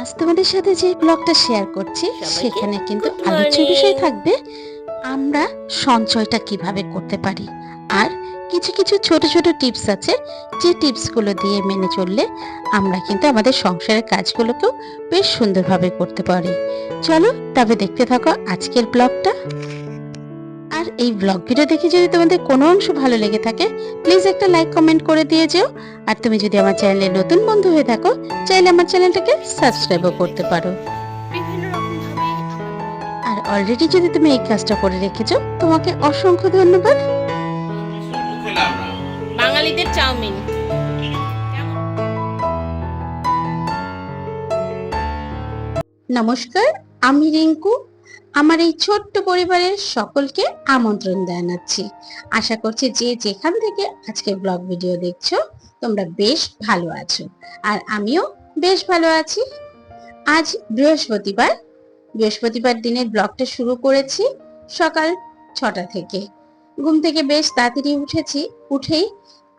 আজ তোমাদের সাথে যে ব্লগটা শেয়ার করছি সেখানে কিন্তু আলোচ্য বিষয় থাকবে আমরা সঞ্চয়টা কীভাবে করতে পারি। আর কিছু কিছু ছোট ছোট টিপস আছে যে টিপসগুলো দিয়ে মেনে চললে আমরা কিন্তু আমাদের সংসারের কাজগুলোকেও বেশ সুন্দরভাবে করতে পারি। চলো তবে দেখতে থাকো আজকের ব্লগটা এই ব্লগ ভিডিও দেখে যদি তোমাদের কোনো অংশ ভালো লেগে থাকে প্লিজ একটা লাইক কমেন্ট করে দিয়ে যেও। আর তুমি যদি আমার চ্যানেলে নতুন বন্ধু হয়ে থাকো চাইলে আমার চ্যানেলটাকে সাবস্ক্রাইবও করতে পারো। আর অলরেডি যদি তুমি এই কাজটা করে রেখেছো তোমাকে অসংখ্য ধন্যবাদ। বাঙালিদের চাউমিন। নমস্কার আমি রিঙ্কু। আমার এই ছোট্ট পরিবারের সকলকে আমন্ত্রণ জানাচ্ছি। আশা করছি যে যেখান থেকে আজকে ব্লগ ভিডিও দেখছ, তোমরা বেশ ভালো আছো। আর আমিও বেশ ভালো আছি। আজ বৃহস্পতিবার। বৃহস্পতিবার দিনের ব্লগটা শুরু করেছি সকাল ছটা থেকে। ঘুম থেকে বেশ তাড়াতাড়ি উঠেছি, উঠেই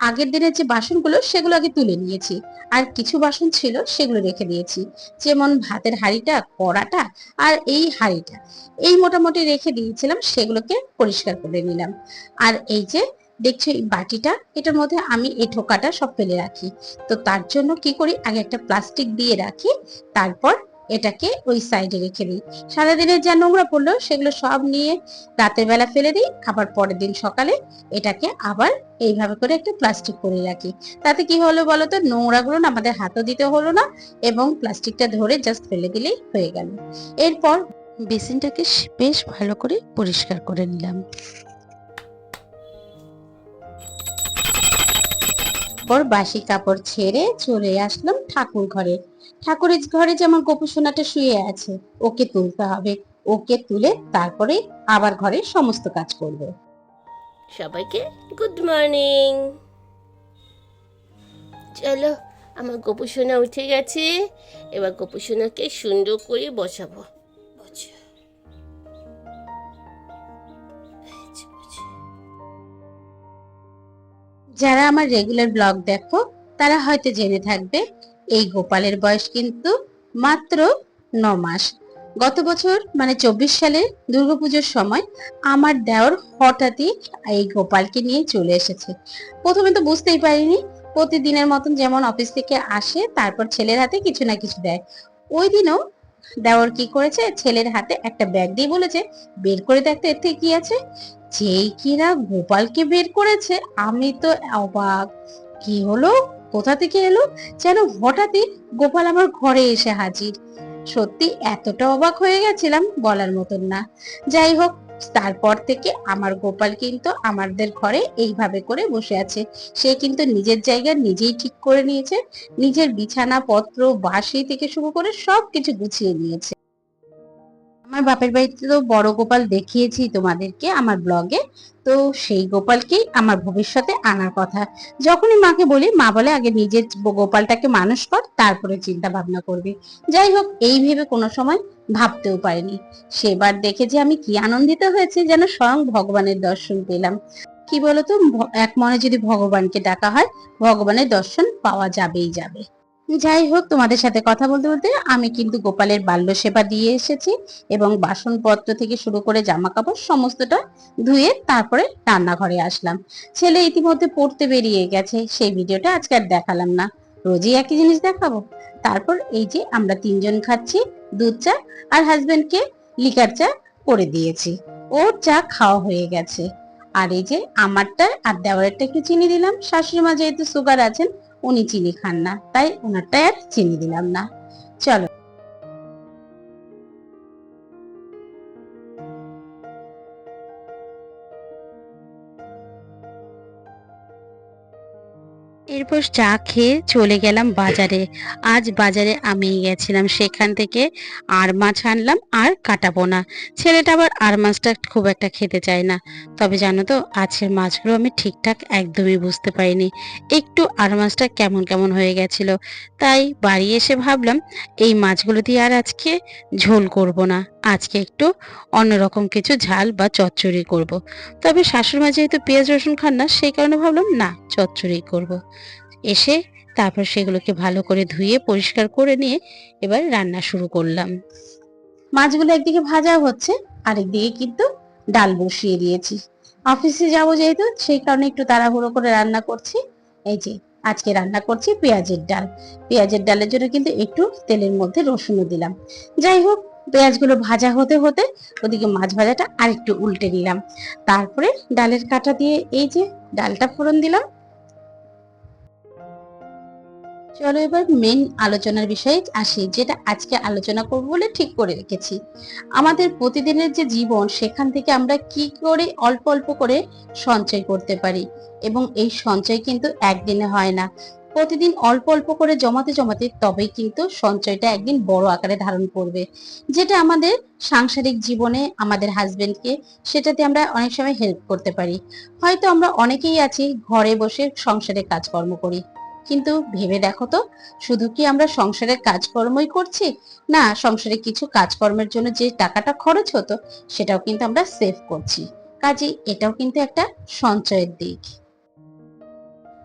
আগের দিনের যে বাসনগুলো, সেগুলো আগে তুলে নিয়েছি। আর কিছু বাসন ছিল, সেগুলো রেখে দিয়েছি। যেমন ভাতের হাঁড়িটা, কড়াটা আর এই হাঁড়িটা। এই মোটামুটি রেখে দিয়েছিলাম, সেগুলোকে পরিষ্কার করে নিলাম। আর এই যে, দেখছ এই বাটিটা, এটার মধ্যে আমি এই ঠোকাটা সব ফেলে রাখি। তো তার জন্য কি করি? আগে একটা প্লাস্টিক দিয়ে রাখি, তারপর এটাকে ওই সাইডে রেখে দিই। সারাদিনের যা নোংরা পড়ল, সেগুলো সব নিয়ে রাতের বেলা ফেলে দিই, আবার পরের দিন সকালে এটাকে আবার এইভাবে করে একটা প্লাস্টিক করে রাখি। তাতে কি হলো বলো তো নোংরাগুলো না আমাদের হাতও দিতে হলো না এবং প্লাস্টিকটা ধরে জাস্ট ফেলে দিলেই হয়ে গেল। এরপর বেসিনটাকে বেশ ভালো করে পরিষ্কার করে নিলাম। বাসি কাপড় ছেড়ে চলে আসলাম ঠাকুর ঘরে। ঠাকুরের ঘরে যে আমার গোপু সোনাটা শুয়ে আছে ওকে তুলতে হবে। ওকে তুলে তারপরে আবার ঘরে সমস্ত কাজ করব। সবাইকে গুড মর্নিং চলো আমার গোপু সোনা উঠে গেছে। এবার গোপু সোনাকে সুন্দর করে বসাবো। যারা আমার রেগুলার ব্লগ দেখো তারা হয়তো জেনে থাকবে এই গোপালের বয়স কিন্তু মাত্র ন মাস। গত বছর মানে চব্বিশ সালে দুর্গাপুজোর সময় আমার দেওর হঠাৎই এই গোপালকে নিয়ে চলে এসেছে। প্রথমে তো বুঝতেই পারিনি, প্রতিদিনের মতন যেমন অফিস থেকে আসে, তারপর ছেলের হাতে কিছু না কিছু দেয়। ওই দিনও দেওর কি করেছে, ছেলের হাতে একটা ব্যাগ দিয়ে বলেছে, বের করে দেখতে এর থেকে কি আছে? যেই কিনা গোপালকে বের করেছে, আমি তো অবাক। কি হলো? কোথা থেকে এলো? যেন হঠাৎই গোপাল আমার ঘরে এসে হাজির। সত্যি এতটা অবাক হয়ে গেছিলাম বলার মতন না। যাই হোক, তারপর থেকে আমার গোপাল কিন্তু আমাদের ঘরে এইভাবে করে বসে আছে। সে কিন্তু নিজের জায়গা নিজেই ঠিক করে নিয়েছে। নিজের বিছানা পত্র বাসি থেকে শুরু করে সব কিছু গুছিয়ে নিয়েছে। আমার বাপের বাড়িতে তো বড় গোপাল দেখিয়েছি তোমাদেরকে আমার ব্লগে তো সেই গোপালকেই আমার ভবিষ্যতে আনার কথা। যখনই মাকে বলি, মা বলে, আগে নিজের গোপালটাকে মানুষ কর, তারপরে চিন্তা ভাবনা করবি। যাই হোক, এই ভেবে কোনো সময় ভাবতেও পারিনি। সেবার দেখে যে আমি কি আনন্দিত হয়েছে, যেন স্বয়ং ভগবানের দর্শন পেলাম। কি বলতো এক মনে যদি ভগবানকে ডাকা হয়, ভগবানের দর্শন পাওয়া যাবেই যাবে। যাই হোক, তোমাদের সাথে কথা বলতে বলতে আমি কিন্তু গোপালের বাল্য সেবা দিয়ে এসেছি এবং বাসনপত্র থেকে শুরু করে জামা কাপড় সমস্তটা ধুয়ে তারপরে রান্নাঘরে আসলাম। ছেলে ইতিমধ্যে পড়তে বেরিয়ে গেছে, সেই ভিডিওটা আজকে আর দেখালাম না। রোজই একই জিনিস দেখাবো। তারপর এই যে আমরা তিনজন খাচ্ছি, দুধ চা আর হাজবেন্ডকে লিকার চা করে দিয়েছি। ওর চা খাওয়া হয়ে গেছে। আর এই যে আমারটা আর দেওয়ারেরটা একটু চিনি দিলাম। শাশুড়ি মা যেহেতু সুগার আছেন উনি চিনি খান না তাই ওনারটা আর চিনি দিলাম না। চলো। এরপর চা খেয়ে চলে গেলাম বাজারে। আজ বাজারে আমি গেছিলাম। সেখান থেকে আর মাছ আনলাম আর কাটাবো না। ছেলেটা আবার আর মাছটা খুব একটা খেতে চায় না। তবে জানো তো, আজকের মাছগুলো আমি ঠিকঠাক একদমই বুঝতে পারিনি। একটু আর মাছটা কেমন কেমন হয়ে গেছিল। তাই বাড়ি এসে ভাবলাম, এই মাছগুলো দিয়ে আর আজকে ঝোল করব না। আজকে একটু অন্যরকম কিছু ঝাল বা চচ্চড়ি করব। তবে শাশুড়ি মা যেহেতু পেঁয়াজ, রসুন খান না, সেই কারণে ভাবলাম, না, চচ্চড়ি করব। এসে তারপর সেগুলোকে ভালো করে ধুয়ে, পরিষ্কার করে নিয়ে এবার রান্না শুরু করলাম। মাছগুলো একদিকে ভাজা হচ্ছে, আরেকদিকে কিন্তু ডাল বসিয়ে দিয়েছি। অফিসে যাব যেহেতু, সেই কারণে একটু তাড়াহুড়ো করে রান্না করছি। এই যে, আজকে রান্না করছি পেঁয়াজের ডাল। পেঁয়াজের ডালের জন্য কিন্তু একটু তেলের মধ্যে রসুনও দিলাম। যাই হোক পেঁয়াজগুলো ভাজা হতে হতে ওদিকে মাছ ভাজাটা আরেকটু উল্টে দিলাম তারপরে ডালের কাটা দিয়ে এই যে ডালটা ফোড়ন দিলাম। চলো এবার মেন আলোচনার বিষয়ে আসি, যেটা আজকে আলোচনা করব বলে ঠিক করে রেখেছি। আমাদের প্রতিদিনের যে জীবন, সেখান থেকে আমরা কি করে অল্প অল্প করে সঞ্চয় করতে পারি? এবং এই সঞ্চয় কিন্তু একদিনে হয় না। প্রতিদিন অল্প অল্প করে জমাতে জমাতে তবেই কিন্তু সঞ্চয়টা একদিন বড় আকারে ধারণ করবে। যেটা আমাদের সাংসারিক জীবনে আমাদের হাজবেন্ডকে সেটাতে আমরা অনেক সময় হেল্প করতে পারি। হয়তো আমরা অনেকেই আছি, ঘরে বসে সংসারে কাজকর্ম করি। কিন্তু ভেবে দেখো তো, শুধু কি আমরা সংসারের কাজকর্মই করছি? না, সংসারে কিছু কাজকর্মের জন্য যে টাকাটা খরচ হতো, সেটাও কিন্তু আমরা সেভ করছি। কাজে এটাও কিন্তু একটা সঞ্চয়ের দিক।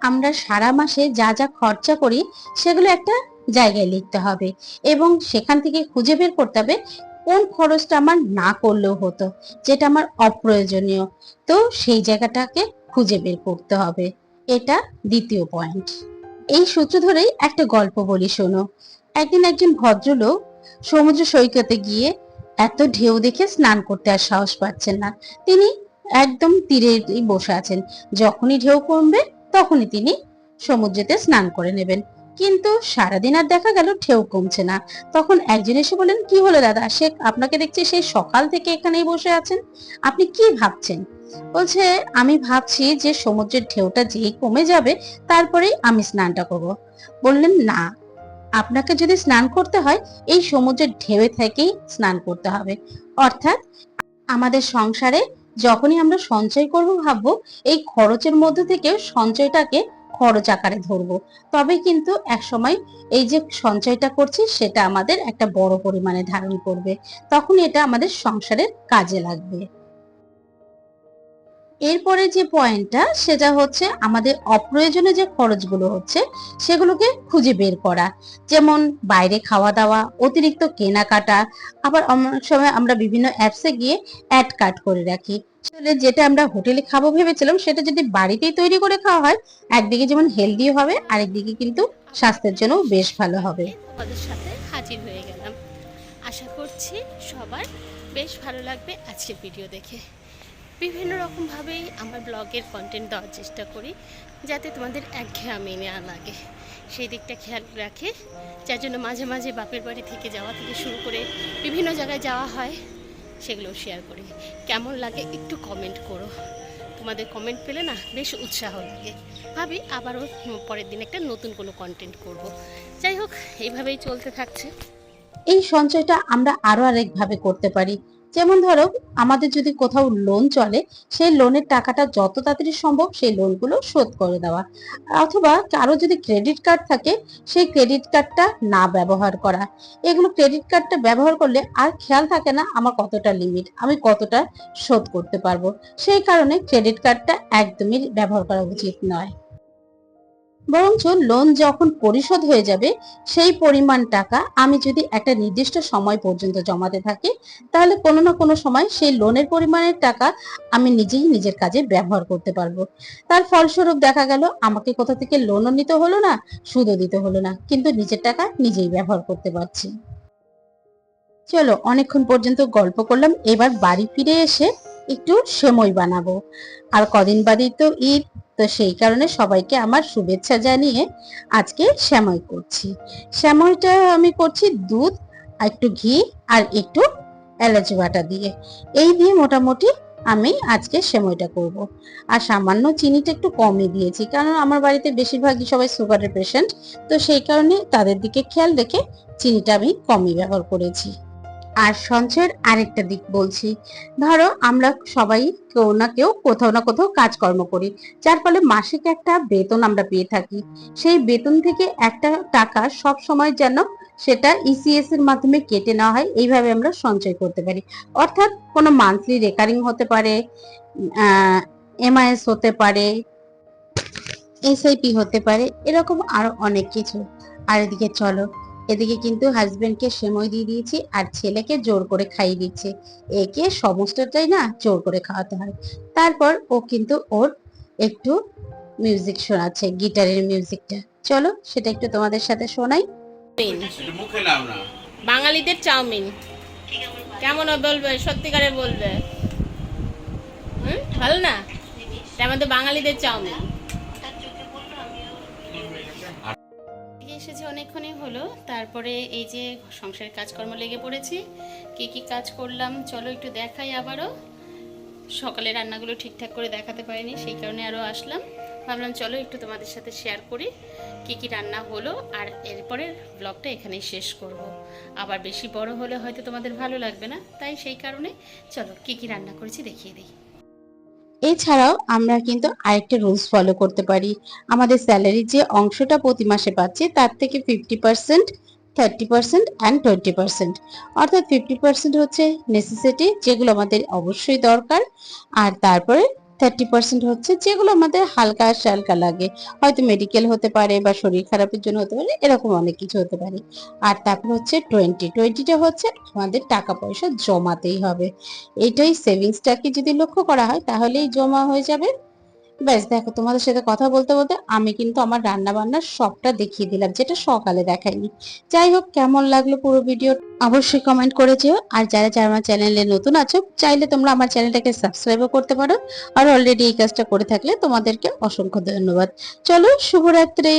আমরা সারা মাসে যা যা খরচা করি, সেগুলো একটা জায়গায় লিখতে হবে। এবং সেখান থেকে খুঁজে বের করতে হবে, কোন খরচটা আমার না করলেও হতো, যেটা আমার অপ্রয়োজনীয়। তো সেই জায়গাটাকে খুঁজে বের করতে হবে। এটা দ্বিতীয় পয়েন্ট এই সূত্র ধরেই একটা গল্প বলি, শোনো। একদিন একজন ভদ্রলোক সমুদ্র সৈকতে গিয়ে এত ঢেউ দেখে স্নান করতে আর সাহস পাচ্ছেন না। তিনি একদম তীরেই বসে আছেন। যখনই ঢেউ কমবে তখনই তিনি সমুদ্রেতে স্নান করে নেবেন। কিন্তু সারাদিন আর দেখা গেল ঢেউ কমছে না। তখন একজন এসে বলেন কি হলো দাদা? সে আপনাকে দেখছি সেই সকাল থেকে এখানেই বসে আছেন। আপনি কি ভাবছেন? বলছে, আমি ভাবছি যে সমুদ্রের ঢেউটা যেই কমে যাবে, তারপরেই আমি স্নানটা করব। বললেন, না, আপনাকে যদি স্নান করতে হয়, এই সমুদ্রের ঢেউয়ে থেকেই স্নান করতে হবে। অর্থাৎ আমাদের সংসারে যখনই আমরা সঞ্চয় করব ভাববো, এই খরচের মধ্যে থেকে সঞ্চয়টাকে খরচ আকারে ধরবো। তবে কিন্তু এক সময় এই যে সঞ্চয়টা করছি, সেটা আমাদের একটা বড় পরিমাণে ধারণ করবে। তখন এটা আমাদের সংসারের কাজে লাগবে। এরপরে যে পয়েন্টটা সেটা হচ্ছে আমাদের অপ্রয়োজনীয় যে খরচগুলো হচ্ছে, সেগুলোকে খুঁজে বের করা। যেমন বাইরে খাওয়া দাওয়া, অতিরিক্ত কেনাকাটা, আবার অনেক সময় আমরা বিভিন্ন অ্যাপসে গিয়ে অ্যাড কাট করে রাখি। আসলে যেটা আমরা হোটেলে খাব ভেবেছিলাম, সেটা যদি বাড়িতেই তৈরি করে খাওয়া হয়, একদিকে যেমন হেলদি হবে, আরেকদিকে কিন্তু স্বাস্থ্যের জন্য বেশ ভালো হবে। তোমাদের সাথে হাজির হয়ে গেলাম। আশা করছি সবার বেশ ভালো লাগবে আজকের ভিডিও দেখে। বিভিন্ন রকমভাবেই আমার ব্লগের কন্টেন্ট দেওয়ার চেষ্টা করি, যাতে তোমাদের একঘেয়ামি না লাগে। সেই দিকটা খেয়াল রাখে, যার জন্য মাঝে মাঝে বাপের বাড়ি থেকে যাওয়া থেকে শুরু করে বিভিন্ন জায়গায় যাওয়া হয়, সেগুলো শেয়ার করি। কেমন লাগে একটু কমেন্ট করো। তোমাদের কমেন্ট পেলে না বেশ উৎসাহ লাগে। ভাবি আবারও পরের দিন একটা নতুন কোনো কন্টেন্ট করব। যাই হোক, এইভাবেই চলতে থাকছে। এই সঞ্চয়টা আমরা আরও আরেকভাবে করতে পারি। যেমন ধরো, আমাদের যদি কোথাও লোন চলে, সেই লোনের টাকাটা যত তাড়াতাড়ি সম্ভব সেই লোনগুলো শোধ করে দেওয়া। অথবা কারও যদি ক্রেডিট কার্ড থাকে, সেই ক্রেডিট কার্ডটা না ব্যবহার করা। এগুলো ক্রেডিট কার্ডটা ব্যবহার করলে আর খেয়াল থাকে না আমার কতটা লিমিট আমি কতটা শোধ করতে পারব। সেই কারণে ক্রেডিট কার্ডটা একদমই ব্যবহার করা উচিত নয়। বরঞ্চ লোন যখন পরিশোধ হয়ে যাবে, সেই পরিমাণ টাকা আমি যদি একটা নির্দিষ্ট সময় পর্যন্ত জমাতে থাকি, তাহলে কোনো না কোনো সময় সেই লোনের পরিমাণের টাকা আমি নিজেই নিজের কাজে ব্যবহার করতে পারব। তার ফলস্বরূপ দেখা গেল, আমাকে কোথা থেকে লোনও নিতে হলো না, সুদও দিতে হলো না, কিন্তু নিজের টাকা নিজেই ব্যবহার করতে পারছি। চলো, অনেকক্ষণ পর্যন্ত গল্প করলাম, এবার বাড়ি ফিরে এসে একটু সেমই বানাবো। আর কদিন বাদেই তো ঈদ তো সেই কারণে সবাইকে আমার শুভেচ্ছা জানিয়ে আজকে শ্যামই করছি। শ্যামইটা আমি করছি দুধ আর একটু ঘি আর একটু এলাচ বাটা দিয়ে। এই দিয়ে মোটামুটি আমি আজকে সেমইটা করব। আর সামান্য চিনিটা একটু কমই দিয়েছি, কারণ আমার বাড়িতে বেশিরভাগই সবাই সুগারের পেশেন্ট তো সেই কারণে তাদের দিকে খেয়াল রেখে চিনিটা আমি কমই ব্যবহার করেছি। আর সঞ্চয়ের আরেকটা দিক বলছি। ধরো আমরা সবাই কেউ না কেউ কোথাও না কোথাও কাজকর্ম করি, যার ফলে মাসিক একটা বেতন আমরা পেয়ে থাকি। সেই বেতন থেকে একটা টাকা সব সময় যেন সেটা ইসিএস এর মাধ্যমে কেটে নেওয়া হয়, এইভাবে আমরা সঞ্চয় করতে পারি। অর্থাৎ কোনো মান্থলি রেকারিং হতে পারে এমআইএস হতে পারে এসআইপি হতে পারে, এরকম আরও অনেক কিছু। আর এদিকে চলো এদিকে কিন্তু হাজবেন্ডকে সেময় দিয়ে দিয়েছি আর ছেলেকে জোর করে খাইয়ে দিচ্ছে। একে সমস্তটাই না জোর করে খাওয়াতে হয়। তারপর ও কিন্তু ওর একটু মিউজিক শোনাচ্ছে গিটারের মিউজিকটা চলো সেটা একটু তোমাদের সাথে শোনাই। একটু মুখে নাও না। বাঙালিদের চাউমিন। কেমন বলবে? সত্যিকারে বলবে। হুম? ভালো না? তেমন তো বাঙালিদের চাউমিন। এসেছে অনেকক্ষণই হলো। তারপরে এই যে সংসারের কাজকর্ম লেগে পড়েছি, কি কি কাজ করলাম, চলো একটু দেখাই আবারও। সকালে রান্নাগুলো ঠিকঠাক করে দেখাতে পারিনি, সেই কারণে আরও আসলাম। ভাবলাম চলো একটু তোমাদের সাথে শেয়ার করি কি কি রান্না হলো, আর এরপরের ব্লগটা এখানেই শেষ করব। আবার বেশি বড় হলে হয়তো তোমাদের ভালো লাগবে না, তাই সেই কারণে চলো কি কি রান্না করেছি দেখিয়ে দিই। এছাড়াও আমরা কিন্তু আরেকটা রুলস ফলো করতে পারি। আমাদের স্যালারির যে অংশটা প্রতি মাসে পাচ্ছে, তার থেকে fifty percent thirty percent and twenty percent অর্থাৎ ফিফটি পার্সেন্ট হচ্ছে নেসেসিটি যেগুলো আমাদের অবশ্যই দরকার। আর তারপরে থার্টি পার্সেন্ট হচ্ছে যেগুলো আমাদের হালকা সালকা লাগে। হয়তো মেডিকেল হতে পারে বা শরীর খারাপের জন্য হতে পারে, এরকম অনেক কিছু হতে পারে। আর তারপর হচ্ছে টোয়েন্টি টোয়েন্টিটা হচ্ছে আমাদের টাকা পয়সা জমাতেই হবে। এটাই সেভিংসটাকে যদি লক্ষ্য করা হয় তাহলেই জমা হয়ে যাবে। ব্যাস, দেখো, তোমাদের সাথে কথা বলতে বলতে আমি কিন্তু আমার রান্না বান্নার সবটা দেখিয়ে দিলাম, যেটা সকালে দেখাইনি। যাই হোক, কেমন লাগল পুরো ভিডিও অবশ্যই কমেন্ট করে যেও। আর যারা যারা আমার চ্যানেলে নতুন আছো, চাইলে তোমরা আমার চ্যানেলটাকে সাবস্ক্রাইবও করতে পারো। আর অলরেডি এই কাজটা করে থাকলে তোমাদেরকে অসংখ্য ধন্যবাদ। চলো, শুভরাত্রি।